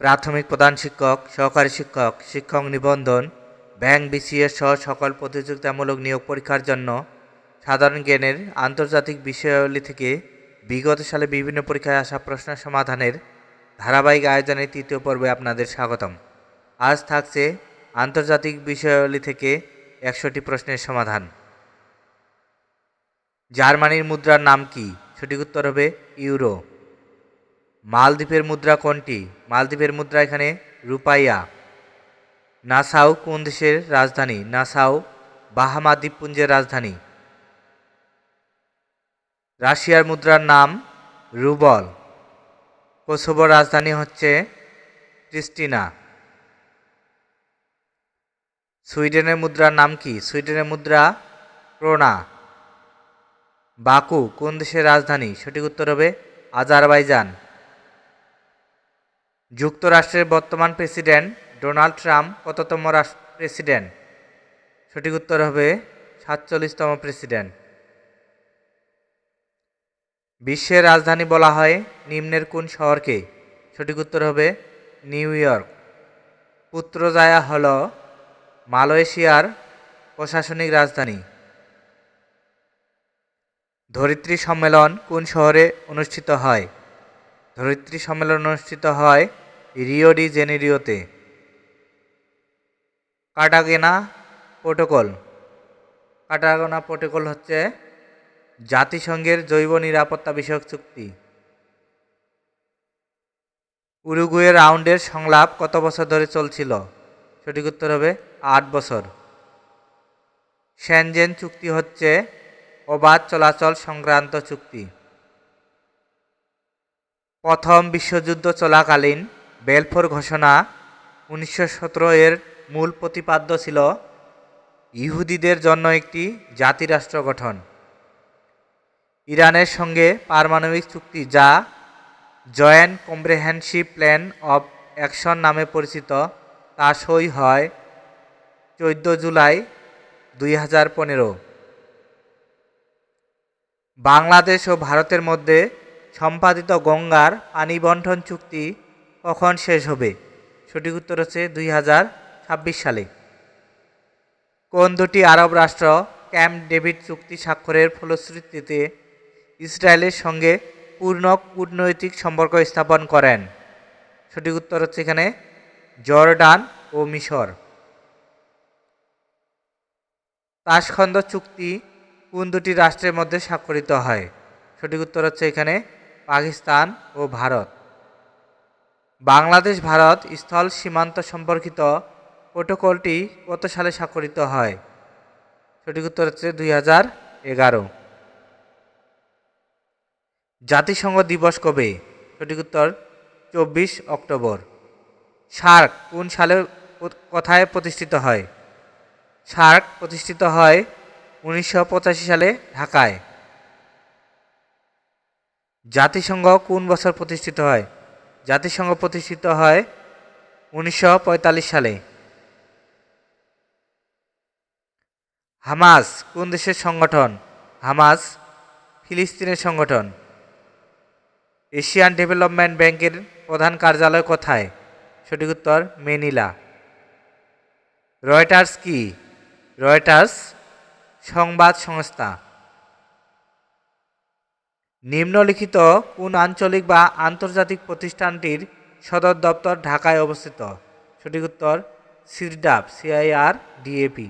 প্রাথমিক প্রধান শিক্ষক, সহকারী শিক্ষক শিক্ষক নিবন্ধন, ব্যাংক বিসিএস সহ সকল প্রতিযোগিতামূলক নিয়োগ পরীক্ষার জন্য সাধারণ জ্ঞানের আন্তর্জাতিক বিষয়াবলী থেকে বিগত সালে বিভিন্ন পরীক্ষায় আসা প্রশ্ন সমাধানের ধারাবাহিক আয়োজনের তৃতীয় পর্বে আপনাদের স্বাগতম। আজ থাকছে আন্তর্জাতিক বিষয়াবলী থেকে একশোটি প্রশ্নের সমাধান। জার্মানির মুদ্রার নাম কি? সঠিক উত্তর হবে ইউরো। মালদ্বীপের মুদ্রা কোনটি? মালদ্বীপের মুদ্রা এখানে রুপাইয়া। নাসাউ কোন দেশের রাজধানী? নাসাউ বাহামা দ্বীপপুঞ্জের রাজধানী। রাশিয়ার মুদ্রার নাম রুবল। কোসোভোর রাজধানী হচ্ছে ক্রিস্টিনা। সুইডেনের মুদ্রার নাম কি? সুইডেনের মুদ্রা ক্রোনা। বাকু কোন দেশের রাজধানী? সঠিক উত্তর হবে আজারবাইজান। যুক্তরাষ্ট্রের বর্তমান প্রেসিডেন্ট ডোনাল্ড ট্রাম্প কততম প্রেসিডেন্ট। সঠিক উত্তর হবে সাতচল্লিশতম প্রেসিডেন্ট। বিশ্বের রাজধানী বলা হয় নিম্নের কোন শহরকে? সঠিক উত্তর হবে নিউ ইয়র্ক। পুত্রজায়া হল মালয়েশিয়ার প্রশাসনিক রাজধানী। ধরিত্রী সম্মেলন কোন শহরে অনুষ্ঠিত হয়? ধরিত্রী সম্মেলন অনুষ্ঠিত হয় Rio de জেনেরিওতে। Cartagena protocol. কাটাগোনা protocol হচ্ছে জাতিসংঘের জৈব নিরাপত্তা বিষয়ক চুক্তি। উরুগুয়ে রাউন্ডের সংলাপ কত বছর ধরে চলছিল? সঠিক উত্তর হবে আট বছর। স্যানজেন চুক্তি হচ্ছে অবাধ চলাচল সংক্রান্ত চুক্তি। প্রথম বিশ্বযুদ্ধ চলাকালীন বেলফোর ঘোষণা উনিশশো সতেরো এর মূল প্রতিপাদ্য ছিল ইহুদিদের জন্য একটি জাতিরাষ্ট্র গঠন। ইরানের সঙ্গে পারমাণবিক চুক্তি যা joint comprehensive plan of action নামে পরিচিত, তা সই হয় চোদ্দ জুলাই দুই হাজার পনেরো। বাংলাদেশ ও ভারতের মধ্যে সম্পাদিত গঙ্গার পানি বন্টন চুক্তি কখন শেষ হবে? সঠিক উত্তর হচ্ছে দুই হাজার ছাব্বিশ সালে। কোন দুটি আরব রাষ্ট্র ক্যাম্প ডেভিড চুক্তি স্বাক্ষরের ফলশ্রুতিতে ইসরায়েলের সঙ্গে পূর্ণ কূটনৈতিক সম্পর্ক স্থাপন করেন? সঠিক উত্তর হচ্ছে এখানে জর্ডান ও মিশর। তাসখন্দ চুক্তি কোন দুটি রাষ্ট্রের মধ্যে স্বাক্ষরিত হয়? সঠিক উত্তর হচ্ছে এখানে পাকিস্তান ও ভারত। বাংলাদেশ, ভারত স্থল সীমান্ত সম্পর্কিত প্রোটোকলটি কত সালে স্বাক্ষরিত হয়? সঠিক উত্তর হচ্ছে দুই হাজার এগারো। জাতিসংঘ দিবস কবে? সঠিক উত্তর চব্বিশ অক্টোবর। সার্ক কোন সালে কোথায় প্রতিষ্ঠিত হয়? সার্ক প্রতিষ্ঠিত হয় উনিশশো পঁচাশি সালে ঢাকায়। জাতিসংঘ কোন বছর প্রতিষ্ঠিত হয়? জাতিসংঘ প্রতিষ্ঠিত হয় উনিশশো পঁয়তাল্লিশ সালে। হামাস কোন দেশের সংগঠন? হামাস ফিলিস্তিনের সংগঠন। এশিয়ান ডেভেলপমেন্ট ব্যাংকের প্রধান কার্যালয় কোথায়? সঠিক উত্তর, মেনিলা। রয়টার্স কি? রয়টার্স সংবাদ সংস্থা। নিম্নলিখিত কোন আঞ্চলিক বা আন্তর্জাতিক প্রতিষ্ঠানটির সদর দপ্তর ঢাকায় অবস্থিত? সঠিক উত্তর CIRDAP CIR DAP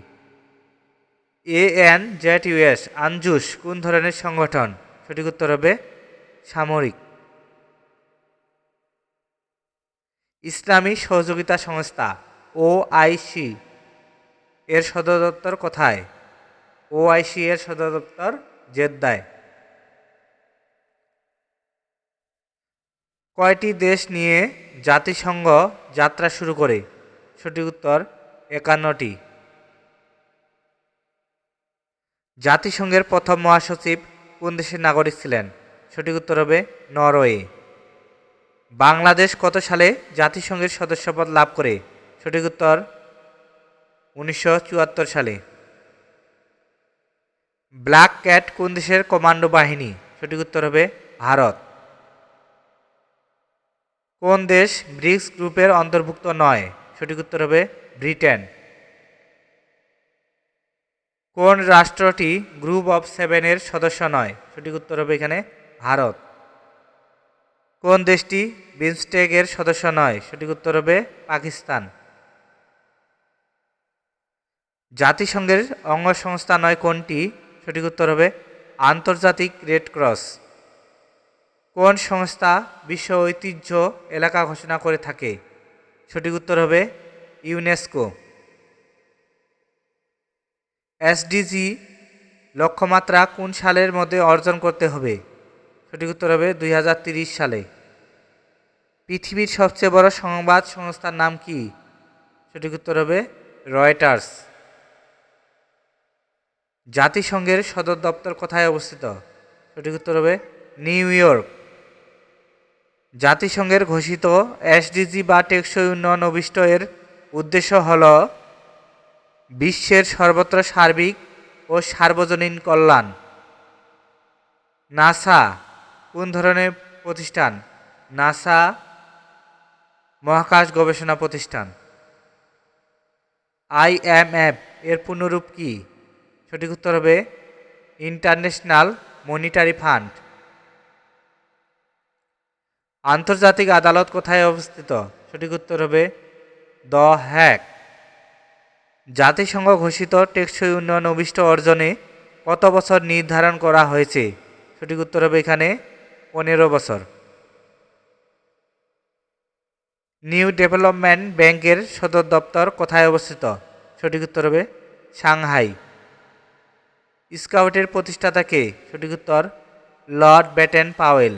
A N Z US ANZUS কোন ধরনের সংগঠন? সঠিক উত্তর হবে, সামরিক। ইসলামী সহযোগিতা সংস্থা ও আইসি এর সদর দপ্তর কোথায়? ওআইসি এর সদর দপ্তর জেদ্দায়। কয়টি দেশ নিয়ে জাতিসংঘ যাত্রা শুরু করে? সঠিক উত্তর, একান্নটি। জাতিসংঘের প্রথম মহাসচিব কোন দেশের নাগরিক ছিলেন? সঠিক উত্তর হবে নরওয়ে। বাংলাদেশ কত সালে জাতিসংঘের সদস্যপদ লাভ করে? সঠিক উত্তর, উনিশশো চুয়াত্তর সালে। ব্ল্যাক ক্যাট কোন দেশের কমান্ডো বাহিনী? সঠিক উত্তর হবে ভারত। কোন দেশ ব্রিক্স গ্রুপের অন্তর্ভুক্ত নয়? সঠিক উত্তর হবে ব্রিটেন। কোন রাষ্ট্রটি গ্রুপ অফ সেভেনের সদস্য নয়? সঠিক উত্তর হবে এখানে ভারত। কোন দেশটি বিমস্টেকের সদস্য নয়? সঠিক উত্তর হবে পাকিস্তান। জাতিসংঘের অঙ্গ সংস্থা নয় কোনটি? সঠিক উত্তর হবে আন্তর্জাতিক রেড ক্রস। কোন সংস্থা বিশ্ব ঐতিহ্য এলাকা ঘোষণা করে থাকে? সঠিক উত্তর হবে ইউনেস্কো। এসডিজি, লক্ষ্যমাত্রা কোন সালের মধ্যে অর্জন করতে হবে? সঠিক উত্তর হবে দুই সালে। পৃথিবীর সবচেয়ে বড় সংবাদ সংস্থার নাম কি? সঠিক উত্তর হবে রয়টার্স। জাতিসংঘের সদর দপ্তর কোথায় অবস্থিত? সঠিক উত্তর হবে নিউ ইয়র্ক। জাতিসংঘের ঘোষিত এসডিজি বা টেকসই উন্নয়ন অভিষ্ট এর উদ্দেশ্য হল বিশ্বের সর্বত্র সার্বিক ও সার্বজনীন কল্যাণ। নাসা কোন ধরনের প্রতিষ্ঠান? নাসা মহাকাশ গবেষণা প্রতিষ্ঠান। আইএমএফ এর পূর্ণরূপ কি? সঠিক উত্তর হবে ইন্টারন্যাশনাল মনিটারি ফান্ড। আন্তর্জাতিক আদালত কোথায় অবস্থিত? সঠিক উত্তর হবে দ হ্যাক। জাতিসংঘ ঘোষিত টেকসই উন্নয়ন অভিষ্ট অর্জনে কত বছর নির্ধারণ করা হয়েছে? সঠিক উত্তর হবে এখানে পনেরো বছর। নিউ ডেভেলপমেন্ট ব্যাংকের সদর দপ্তর কোথায় অবস্থিত? সঠিক উত্তর হবে সাংহাই। স্কাউটের প্রতিষ্ঠাতাকে সঠিক উত্তর লর্ড ব্যাটেন পাওয়েল।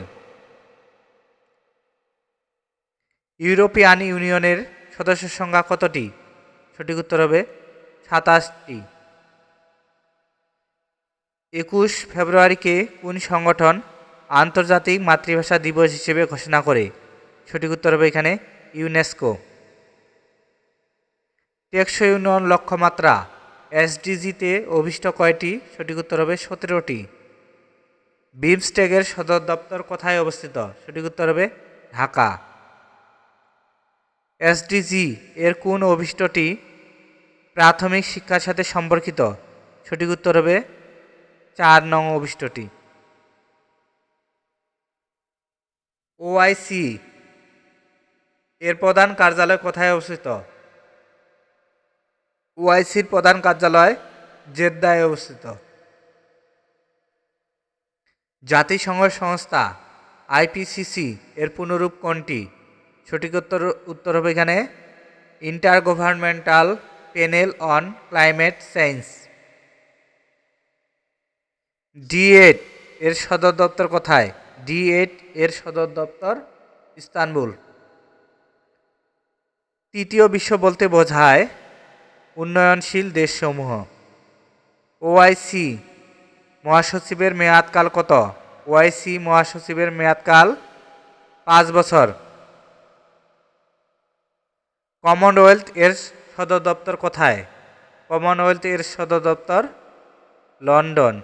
ইউরোপিয়ান ইউনিয়নের সদস্য সংখ্যা কতটি? সঠিক উত্তর হবে সাতাশটি। একুশ ফেব্রুয়ারিকে কোন সংগঠন আন্তর্জাতিক মাতৃভাষা দিবস হিসেবে ঘোষণা করে? সঠিক উত্তর হবে এখানে ইউনেস্কো। টেকসই উন্নয়ন লক্ষ্যমাত্রা, এসডিজিতে অভিষ্ট কয়টি? সঠিক উত্তর হবে সতেরোটি। বিমস্টেকের সদর দপ্তর কোথায় অবস্থিত? সঠিক উত্তর হবে ঢাকা। এসডিজি এর কোন অভিষ্টটি প্রাথমিক শিক্ষার সাথে সম্পর্কিত? সঠিক উত্তর হবে চার নং অভিষ্টটি। ওআইসি এর প্রধান কার্যালয় কোথায় অবস্থিত? ওআইসির প্রধান কার্যালয় জেদ্দায় অবস্থিত। জাতিসংঘ সংস্থা আইপিসিসি এর পুনরূপ কোনটি? সঠিক উত্তর উত্তর হবে এখানে inter governmental panel on climate change D eight এর সদর দপ্তর কোথায়? ডি এইট এর সদর দপ্তর ইস্তানবুল। তৃতীয় বিশ্ব বলতে বোঝায় উন্নয়নশীল দেশসমূহ। ওআইসি মহাসচিবের মেয়াদকাল কত? ওআইসি মহাসচিবের মেয়াদকাল পাঁচ বছর। কমনওয়েলথ এর সদর দপ্তর কোথায়? কমনওয়েলথ এর সদর দপ্তর লন্ডন।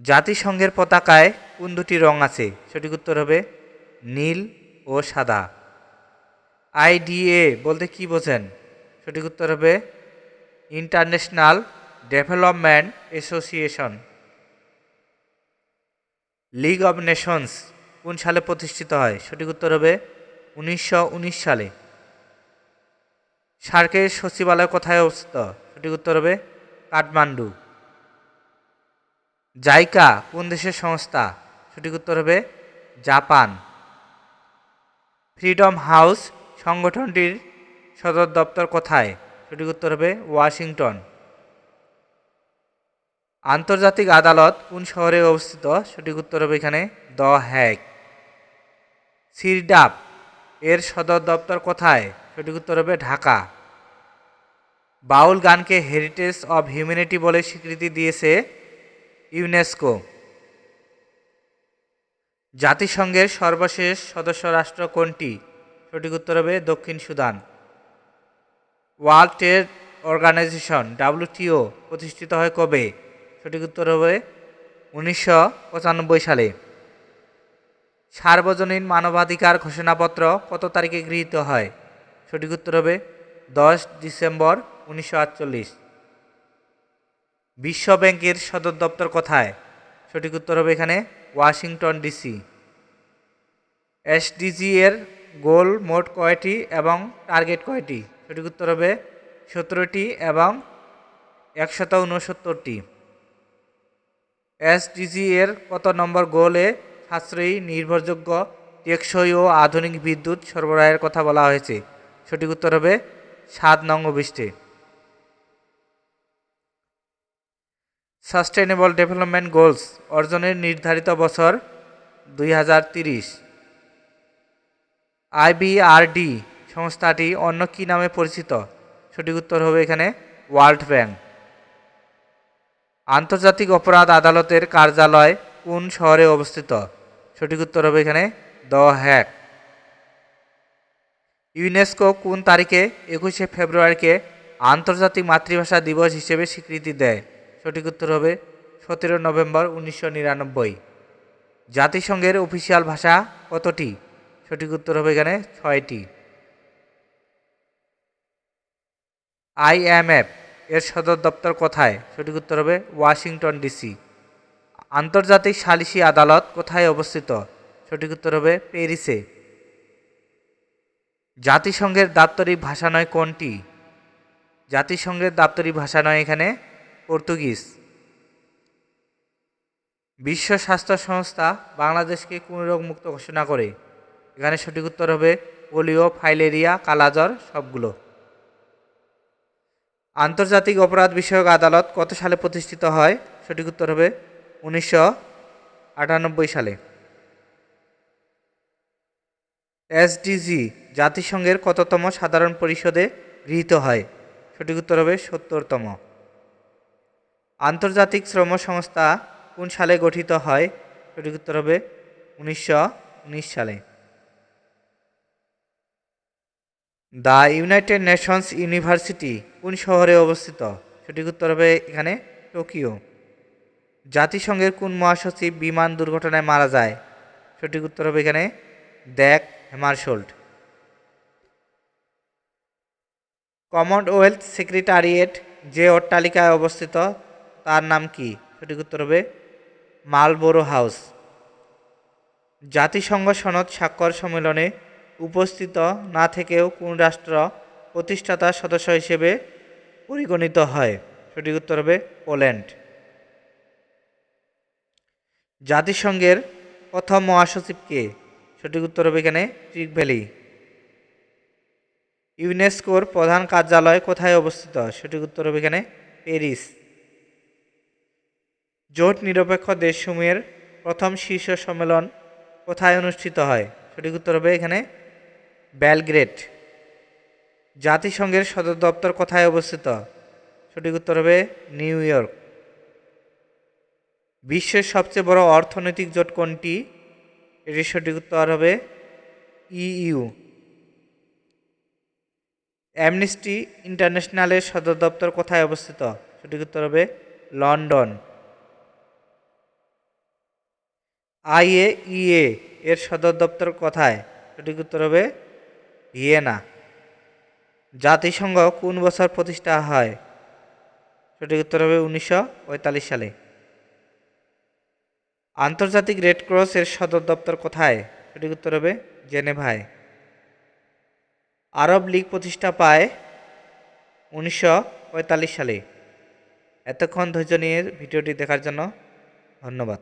জাতিসংঘের পতাকায় কোন দুটি রং আছে? সঠিক উত্তর হবে নীল ও সাদা। আইডিএ বলতে কি বোঝেন? সঠিক উত্তর হবে international development association. League of nations কোন সালে প্রতিষ্ঠিত হয়? সঠিক উত্তর হবে উনিশশো উনিশ সালে। সার্কের সচিবালয় কোথায় অবস্থিত? সঠিক উত্তর হবে কাঠমান্ডু। জাইকা কোন দেশের সংস্থা? সঠিক উত্তর হবে জাপান। ফ্রিডম হাউস সংগঠনটির সদর দপ্তর কোথায়? সঠিক উত্তর হবে ওয়াশিংটন। আন্তর্জাতিক আদালত কোন শহরে অবস্থিত? সঠিক উত্তর হবে এখানে দ হ্যাক সিরডাপ এর সদর দপ্তর কোথায়? সঠিক উত্তর হবে ঢাকা। বাউল গানকে হেরিটেজ অব হিউম্যানিটি বলে স্বীকৃতি দিয়েছে ইউনেস্কো জাতিসংঘের সর্বশেষ সদস্য রাষ্ট্র কোনটি? সঠিক উত্তর হবে দক্ষিণ Sudan. World trade organisation WTO প্রতিষ্ঠিত হয় কবে? সঠিক উত্তর হবে উনিশশো পঁচানব্বই সালে। সার্বজনীন মানবাধিকার ঘোষণাপত্র কত তারিখে গৃহীত হয়? সঠিক উত্তর হবে দশ ডিসেম্বর উনিশশো আটচল্লিশ। বিশ্ব ব্যাংকের সদর দপ্তর কোথায়? সঠিক উত্তর হবে এখানে ওয়াশিংটন ডিসি। এসডিজি এর গোল মোট কয়টি এবং টার্গেট কয়টি? সঠিক উত্তর হবে সতেরোটি এবং একশত উনসত্তরটি। এসডিজি এর কত নম্বর গোলে সাশ্রয়ী নির্ভরযোগ্য, টেকসই ও আধুনিক বিদ্যুৎ সরবরাহের কথা বলা হয়েছে। সঠিক উত্তর হবে সাত নং বিশটি সাস্টেনেবল ডেভেলপমেন্ট গোলস অর্জনের নির্ধারিত বছর দুই হাজার তিরিশ। আইবিআরডি সংস্থাটি অন্য কী নামে পরিচিত? সঠিক উত্তর হবে এখানে ওয়ার্ল্ড ব্যাংক। আন্তর্জাতিক অপরাধ আদালতের কার্যালয় কোন শহরে অবস্থিত? সঠিক উত্তর হবে এখানে দ হ্যাক। ইউনেস্কো কোন তারিখে একুশে ফেব্রুয়ারিকে আন্তর্জাতিক মাতৃভাষা দিবস হিসেবে স্বীকৃতি দেয়? সঠিক উত্তর হবে সতেরো নভেম্বর উনিশশো নিরানব্বই। জাতিসংঘের অফিসিয়াল ভাষা কতটি? সঠিক উত্তর হবে এখানে ছয়টি। আইএমএফ এর সদর দপ্তর কোথায়? সঠিক উত্তর হবে ওয়াশিংটন ডিসি। আন্তর্জাতিক সালিসি আদালত কোথায় অবস্থিত? সঠিক উত্তর হবে প্যারিসে। জাতিসংঘের দাপ্তরিক ভাষা নয় কোনটি? জাতিসংঘের দাপ্তরিক ভাষা নয় এখানে পর্তুগিজ। বিশ্ব স্বাস্থ্য সংস্থা বাংলাদেশকে কোন রোগ মুক্ত ঘোষণা করে। এখানে সঠিক উত্তর হবে পোলিও, ফাইলেরিয়া, কালাজ্বর সবগুলো। আন্তর্জাতিক অপরাধ বিষয়ক আদালত কত সালে প্রতিষ্ঠিত হয়? সঠিক উত্তর হবে উনিশশো আটানব্বই সালে। এসডিজি জাতিসংঘের কততম সাধারণ পরিষদে গৃহীত হয়? সঠিক উত্তর হবে সত্তরতম। আন্তর্জাতিক শ্রম সংস্থা কোন সালে গঠিত হয়? সঠিক উত্তর হবে উনিশশো উনিশ সালে। দ্য ইউনাইটেড নেশনস ইউনিভার্সিটি কোন শহরে অবস্থিত? সঠিক উত্তর হবে এখানে টোকিও। জাতিসংঘের কোন মহাসচিব বিমান দুর্ঘটনায় মারা যায়? সঠিক উত্তর হবে এখানে দ্যাক হেমারশোল্ড। কমনওয়েলথ সেক্রেটারিয়েট যে অট্টালিকায় অবস্থিত, তার নাম কি? সঠিক উত্তর হবে মালবোরো হাউস। জাতিসংঘ সনদ স্বাক্ষর সম্মেলনে উপস্থিত না থেকেও কোন রাষ্ট্র প্রতিষ্ঠাতা সদস্য হিসেবে পরিগণিত হয়? সঠিক উত্তর হবে পোল্যান্ড। জাতিসংঘের প্রথম মহাসচিব কে? সঠিক উত্তর হবে এখানে ট্রিক ভ্যালি। ইউনেস্কোর প্রধান কার্যালয় কোথায় অবস্থিত? সঠিক উত্তর হবে এখানে প্যারিস। জোট নিরপেক্ষ দেশসমূহের প্রথম শীর্ষ সম্মেলন কোথায় অনুষ্ঠিত হয়? সঠিক উত্তর হবে এখানে বেলগ্রেড জাতিসংঘের সদর দপ্তর কোথায় অবস্থিত? সঠিক উত্তর হবে নিউ ইয়র্ক। বিশ্বের সবচেয়ে বড় অর্থনৈতিক জোট কোনটি? এটি সঠিক উত্তর হবে ইইউ। অ্যামনিস্টি ইন্টারন্যাশনালের সদর দপ্তর কোথায় অবস্থিত? সঠিক উত্তর হবে লন্ডন। আইএ ইএ এর সদর দপ্তর কোথায়? সঠিক উত্তর হবে ভিয়েনা। জাতিসংঘ কোন বছর প্রতিষ্ঠা হয়? সঠিক উত্তর হবে উনিশশো পঁয়তাল্লিশ সালে। আন্তর্জাতিক রেড ক্রস এর সদর দপ্তর কোথায়? সঠিক উত্তর হবে জেনেভায়। আরব লীগ প্রতিষ্ঠা পায় উনিশশো পঁয়তাল্লিশ সালে। এতক্ষণ ধৈর্য নিয়ে ভিডিওটি দেখার জন্য ধন্যবাদ।